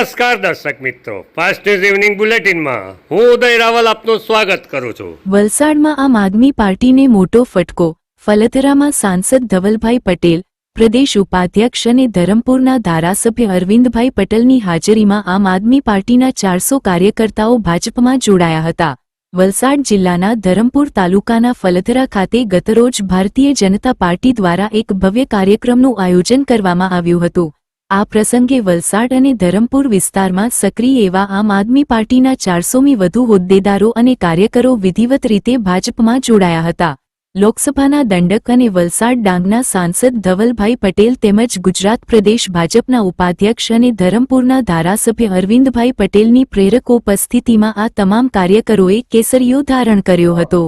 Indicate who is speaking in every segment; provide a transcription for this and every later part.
Speaker 1: નમસ્કાર દર્શક મિત્રો. ફાસ્ટ ન્યૂઝ ઇવનિંગ બુલેટિનમાં હું ઉદય રાવલ આપનું સ્વાગત કરું છું.
Speaker 2: વલસાડમાં આમ આદમી પાર્ટીને મોટો ફટકો. ફલતરામાં સાંસદ ધવલભાઈ પટેલ, પ્રદેશ ઉપાધ્યક્ષ અને ધરમપુરના ધારાસભ્ય અરવિંદભાઈ પટેલની હાજરીમાં આમ આદમી પાર્ટીના ચારસો કાર્યકર્તાઓ ભાજપમાં જોડાયા હતા. વલસાડ જિલ્લાના ધરમપુર તાલુકાના ફલતરા ખાતે ગતરોજ ભારતીય જનતા પાર્ટી દ્વારા એક ભવ્ય કાર્યક્રમનું આયોજન કરવામાં આવ્યું હતું. આ પ્રસંગે વલસાડ અને ધરમપુર વિસ્તારમાં સક્રિય એવા આમ આદમી પાર્ટીના ચારસોમી વધુ હોદ્દેદારો અને કાર્યકરો વિધિવત રીતે ભાજપમાં જોડાયા હતા. લોકસભાના દંડક અને વલસાડ ડાંગના સાંસદ ધવલભાઈ પટેલ તેમજ ગુજરાત પ્રદેશ ભાજપના ઉપાધ્યક્ષ અને ધરમપુરના ધારાસભ્ય અરવિંદભાઈ પટેલની પ્રેરક ઉપસ્થિતિમાં આ તમામ કાર્યકરોએ કેસરીયો ધારણ કર્યો હતો.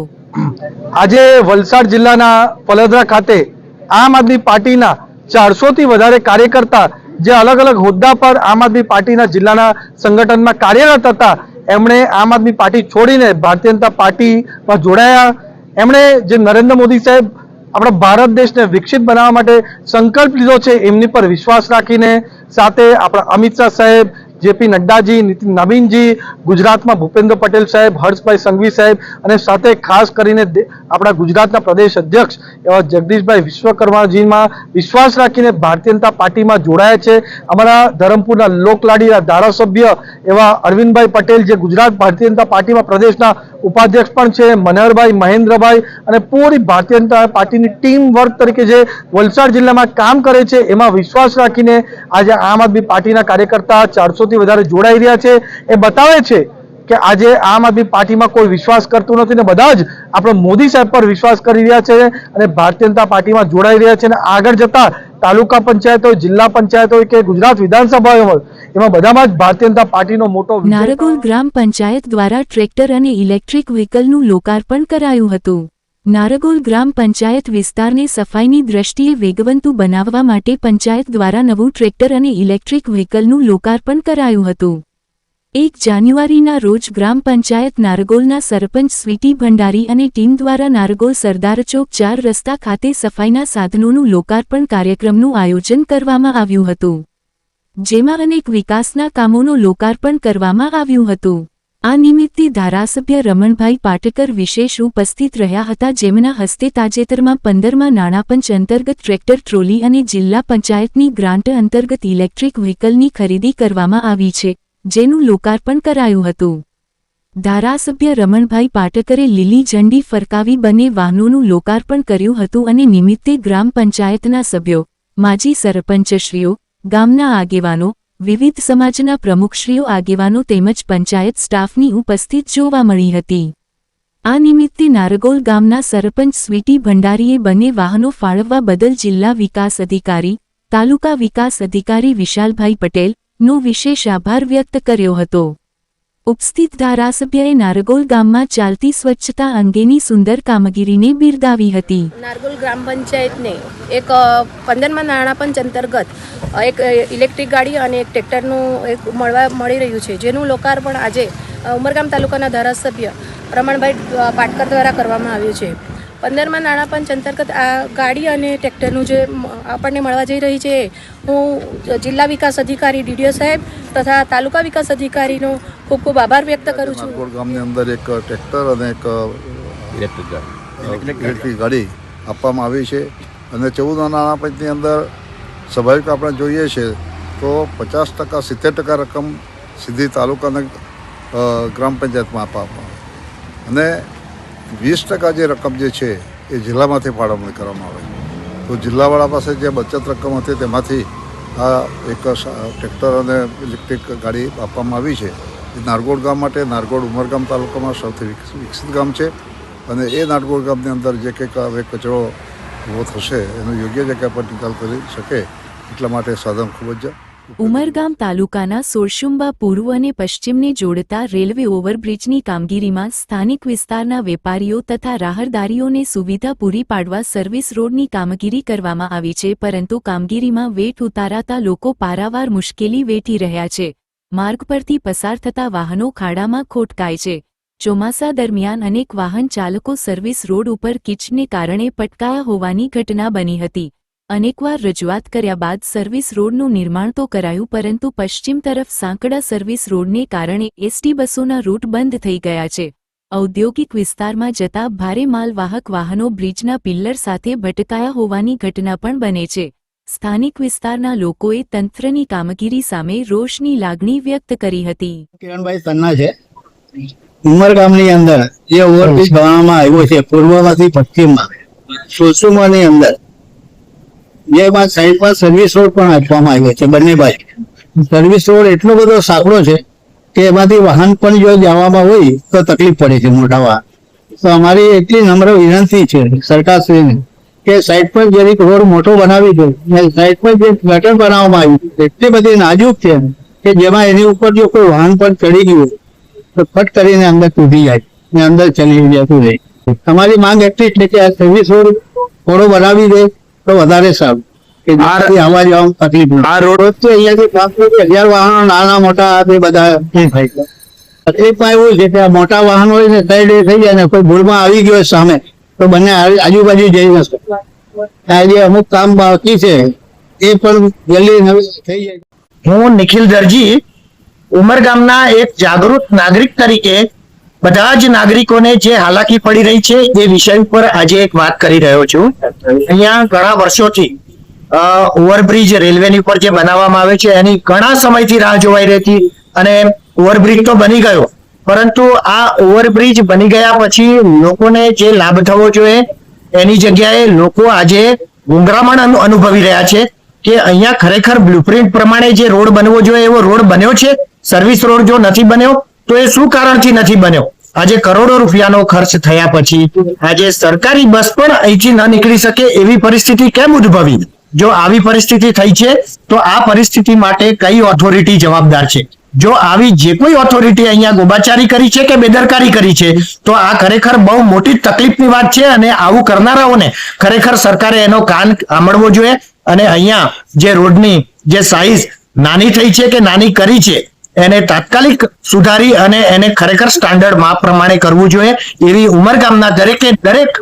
Speaker 3: આજે વલસાડ જિલ્લાના પલદરા ખાતે આમ આદમી પાર્ટીના ચારસો થી વધારે કાર્યકર્તા જે અલગ અલગ હોદ્દા પર આમ આદમી પાર્ટીના જિલ્લાના સંગઠનમાં કાર્યરત હતા, એમણે આમ આદમી પાર્ટી છોડીને ભારતીય જનતા પાર્ટીમાં જોડાયા. એમણે જે નરેન્દ્ર મોદી સાહેબ આપણા ભારત દેશને વિકસિત બનાવવા માટે સંકલ્પ લીધો છે, એમની પર વિશ્વાસ રાખીને. સાથે આપણા અમિત શાહ સાહેબ જેપી નડ્ડાજી નવીનજી, ગુજરાતમાં ભૂપેન્દ્ર પટેલ સાહેબ, હર્ષભાઈ સંઘવી સાહેબ અને સાથે ખાસ કરીને આપણા ગુજરાતના પ્રદેશ અધ્યક્ષ એવા જગદીશભાઈ વિશ્વકર્માજીમાં વિશ્વાસ રાખીને ભારતીય જનતા પાર્ટીમાં જોડાયા છે. અમારા ધરમપુરના લોકલાડીના ધારાસભ્ય એવા અરવિંદભાઈ પટેલ, જે ગુજરાત ભારતીય જનતા પાર્ટીમાં પ્રદેશના ઉપાધ્યક્ષ પણ છે, મનહરભાઈ, મહેન્દ્રભાઈ અને પૂરી ભારતીય જનતા પાર્ટીની ટીમ વર્ક તરીકે જે વલસાડ જિલ્લામાં કામ કરે છે, એમાં વિશ્વાસ રાખીને આજે આમ આદમી પાર્ટીના કાર્યકર્તા ચારસોથી વધારે જોડાઈ રહ્યા છે. એ બતાવે છે કે આજે આમ આદમી પાર્ટીમાં કોઈ વિશ્વાસ કરતું નથી ને બધા જ આપણે મોદી સાહેબ પર વિશ્વાસ કરી રહ્યા છે અને ભારતીય જનતા પાર્ટીમાં જોડાઈ રહ્યા છે. અને આગળ જતા તાલુકા પંચાયત, જિલ્લા પંચાયત કે ગુજરાત વિધાનસભા હોય એમાં બધામાં જ ભારતીય જનતા પાર્ટીનો મોટો
Speaker 2: નારગોલ ગ્રામ પંચાયત દ્વારા ટ્રેક્ટર અને ઇલેક્ટ્રિક વ્હીકલનું લોકાર્પણ કરાયું હતું. નારગોલ ગ્રામ પંચાયત વિસ્તારને સફાઈની દ્રષ્ટિએ વેગવંતુ બનાવવા માટે પંચાયત દ્વારા નવું ટ્રેક્ટર અને ઇલેક્ટ્રિક વ્હીકલનું લોકાર્પણ કરાયું હતું. એક જાન્યુઆરીના રોજ ગ્રામ પંચાયત નારગોલના સરપંચ સ્વીટી ભંડારી અને ટીમ દ્વારા નારગોલ સરદાર ચોક ચાર રસ્તા ખાતે સફાઈના સાધનોનું લોકાર્પણ કાર્યક્રમનું આયોજન કરવામાં આવ્યું હતું. જેમાં અનેક વિકાસના કામોનું લોકાર્પણ કરવામાં આવ્યું હતું. આ નિમિત્તે ધારાસભ્ય રમણભાઈ પાટકર વિશેષ ઉપસ્થિત રહ્યા હતા જેમના હસ્તે તાજેતરમાં પંદરમાં નાણાપંચ અંતર્ગત ટ્રેક્ટર ટ્રોલી અને જિલ્લા પંચાયતની ગ્રાન્ટ અંતર્ગત ઇલેક્ટ્રિક વ્હીકલની ખરીદી કરવામાં આવી છે, જેનું લોકાર્પણ કરાયું હતું. ધારાસભ્ય રમણભાઈ પાટકરે લીલી ઝંડી ફરકાવી બંને વાહનોનું લોકાર્પણ કર્યું હતું અને નિમિત્તે ગ્રામ પંચાયતના સભ્યો, માજી સરપંચશ્રીઓ ગામના આગેવાનો, વિવિધ સમાજના પ્રમુખશ્રીઓ, આગેવાનો તેમજ પંચાયત સ્ટાફની ઉપસ્થિત જોવા મળી હતી. આ નિમિત્તે નારગોલ ગામના સરપંચ સ્વીટી ભંડારીએ બંને વાહનો ફાળવવા બદલ જિલ્લા વિકાસ અધિકારી, તાલુકા વિકાસ અધિકારી વિશાલભાઈ પટેલનો વિશેષ આભાર વ્યક્ત કર્યો હતો. ઉપસ્થિત ધારાસભ્યએ નારગોલ ગામમાં ચાલતી સ્વચ્છતા અંગેની સુંદર કામગીરીને બિરદાવી હતી.
Speaker 4: નારગોલ ગ્રામ પંચાયતને એક પંદરમાં નાણાં પંચ અંતર્ગત એક ઇલેક્ટ્રિક ગાડી અને એક ટ્રેક્ટરનું એક મળવા મળી રહ્યું છે, જેનું લોકાર્પણ આજે ઉમરગામ તાલુકાના ધારાસભ્ય રમણભાઈ પાટકર દ્વારા કરવામાં આવ્યું છે. પંદરમાં નાણાં પંચ અંતર્ગત આ ગાડી અને ટ્રેક્ટરનું જે આપણને મળવા જઈ રહી છે હું જિલ્લા વિકાસ અધિકારી ડીડીઓ સાહેબ તથા તાલુકા વિકાસ અધિકારીનો ખૂબ ખૂબ આભાર વ્યક્ત કરું છું.
Speaker 5: ગામની અંદર એક ટ્રેક્ટર અને એક
Speaker 6: ઇલેક્ટ્રિક
Speaker 5: ગાડી. આપવામાં આવી છે અને ચૌદના નાણાં પંચની અંદર સ્વાભાવિક આપણે જોઈએ છે તો પચાસ ટકા સિત્તેર ટકા રકમ સીધી તાલુકાના ગ્રામ પંચાયતમાં આપવામાં આવે. અને વીસ ટકા જે રકમ જે છે એ જિલ્લામાંથી ફાળવણી કરવામાં આવે તો જિલ્લાવાળા પાસે જે બચત રકમ હતી તેમાંથી આ એક ટ્રેક્ટર અને ઇલેક્ટ્રિક ગાડી આપવામાં આવી છે. એ નારગોડ ગામ માટે નારગોડ ઉમરગામ તાલુકામાં સૌથી વિકસિત ગામ છે. અને એ નારગોડ ગામની અંદર જે કંઈક હવે કચરો ઊભો થશે એનો યોગ્ય જગ્યા પર નિકાલ કરી શકે એટલા માટે સાધન ખૂબ જ
Speaker 2: ઉમરગામ તાલુકાના સોરશુંબા પૂર્વ અને પશ્ચિમને જોડતા રેલવે ઓવરબ્રિજની કામગીરીમાં સ્થાનિક વિસ્તારના વેપારીઓ તથા રાહરદારીઓને સુવિધા પૂરી પાડવા સર્વિસ રોડની કામગીરી કરવામાં આવી છે, પરંતુ કામગીરીમાં વેઠ ઉતારાતા લોકો પારાવાર મુશ્કેલી વેઠી રહ્યા છે. માર્ગ પરથી પસાર થતા વાહનો ખાડામાં ખોટકાય છે. ચોમાસા દરમિયાન અનેક વાહન ચાલકો સર્વિસ રોડ ઉપર કિચને કારણે પટકાયા હોવાની ઘટના બની હતી. અનેકવાર રજૂઆત કર્યા બાદ સર્વિસ રોડનું નિર્માણ તો કરાયું પરંતુ પશ્ચિમ તરફ સાંકડા સર્વિસ રોડને કારણે એસટી બસોના રૂટ બંધ થઈ ગયા છે. ઔદ્યોગિક વિસ્તારમાં જતા ભારે માલવાહક વાહનો બ્રિજના પિલ્લર સાથે ભટકાયા હોવાની ઘટના પણ બને છે. સ્થાનિક વિસ્તારના લોકોએ તંત્રની કામગીરી સામે રોષની લાગણી વ્યક્ત કરી હતી.
Speaker 6: કિરણભાઈ સન્ના છે. ઉમરગામની અંદર જે ઓવરબ્રિજ બનાવવામાં આવ્યો છે, પૂર્વમાંથી પશ્ચિમમાં, સોસુમાની અંદર જેમાં સાઈડમાં સર્વિસ રોડ પણ આપવામાં આવ્યો છે, બંને બાજુ. સર્વિસ રોડ એટલો બધો સાંકડો છે કે એમાંથી વાહન પણ જો જવામાં હોય તો તકલીફ પડે છે મોટા વાહન તો અમારી એટલી નમ્ર વિનંતી છે સરકારશ્રીને કે સાઈડ પર જરીક રોડ મોટો બનાવી દો. ને સાઈડ પર જે ગટર બનાવવામાં આવ્યું એટલી બધી નાજુક છે કે જેમાં એની ઉપર જો કોઈ વાહન પણ ચડી ગયું તો ફટ કરીને અંદર તૂટી જાય ને અંદર ચલી જતું રહે. તમારી માંગ એટલી છે કે આ સર્વિસ રોડ થોડો બનાવી દે તો વધારે સારું. કે આવવા જવામાં તકલીફ આ રોડ વચ્ચે અહીંયાથી પાંચસો હજાર વાહનો નાના મોટા આ તે બધા તકલીફમાં એવું છે. કે આ મોટા વાહનો હોય ને સાઈડ થઈ જાય ને કોઈ ભૂલમાં આવી ગયો સામે તો બંને આજુબાજુ જઈ ન શકે. આ જે અમુક કામ બાકી છે એ પણ જલ્દી નવી થઈ જાય.
Speaker 7: હું નિખિલ દરજી ઉમરગામના એક જાગૃત નાગરિક તરીકે બધા જ નાગરિકોને જે હાલાકી પડી રહી છે એ વિષય ઉપર આજે એક વાત કરી રહ્યો છું. અહીંયા ઘણા વર્ષોથી ઓવરબ્રિજ રેલવેની ઉપર જે બનાવવામાં આવે છે, એની ઘણા સમયથી રાહ જોવાઈ રહેતી અને ઓવરબ્રિજ તો બની ગયો. પરંતુ આ ઓવરબ્રિજ બની ગયા પછી લોકોને જે લાભ થવો જોઈએ, એની જગ્યાએ લોકો આજે ગુંગરામણ અનુ- અનુભવી રહ્યા છે કે અહીંયા ખરેખર બ્લુપ્રિન્ટ પ્રમાણે જે રોડ બનવો જોઈએ એવો રોડ બન્યો છે? સર્વિસ રોડ જો નથી બન્યો તો એ શું કારણથી નથી બન્યો? આજે કરોડો રૂપિયાનો ખર્ચ થયા પછી આજે સરકારી બસ પણ અહીંથી ન નીકળી શકે એવી પરિસ્થિતિ કેમ ઉદ્ભવી? જો આવી પરિસ્થિતિ થઈ છે, તો આ પરિસ્થિતિ માટે કઈ ઓથોરિટી જવાબદાર છે? જો આવી જે કોઈ ઓથોરિટી અહીંયા ગોબાચારી કરી છે કે બેદરકારી કરી છે, તો આ ખરેખર બહુ મોટી તકલીફની વાત છે અને આવું કરનારાઓને ખરેખર સરકારે એનો કાન આંબળવો જોઈએ. અને અહીંયા જે રોડની જે સાઈઝ નાની થઈ છે કે નાની કરી છે એને તાત્કાલિક સુધારી અને એને ખરેખર સ્ટાન્ડર્ડ માપ પ્રમાણે કરવું જોઈએ. એવી ઉમરગામના દરેકે દરેક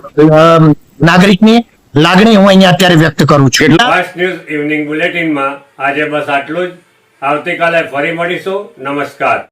Speaker 7: નાગરિકની લાગણી હું અહીંયા અત્યારે વ્યક્ત કરું છું.
Speaker 1: ન્યૂઝ ઇવનિંગ બુલેટિનમાં આજે બસ આટલું જ. આવતીકાલે ફરી મળીશું. નમસ્કાર.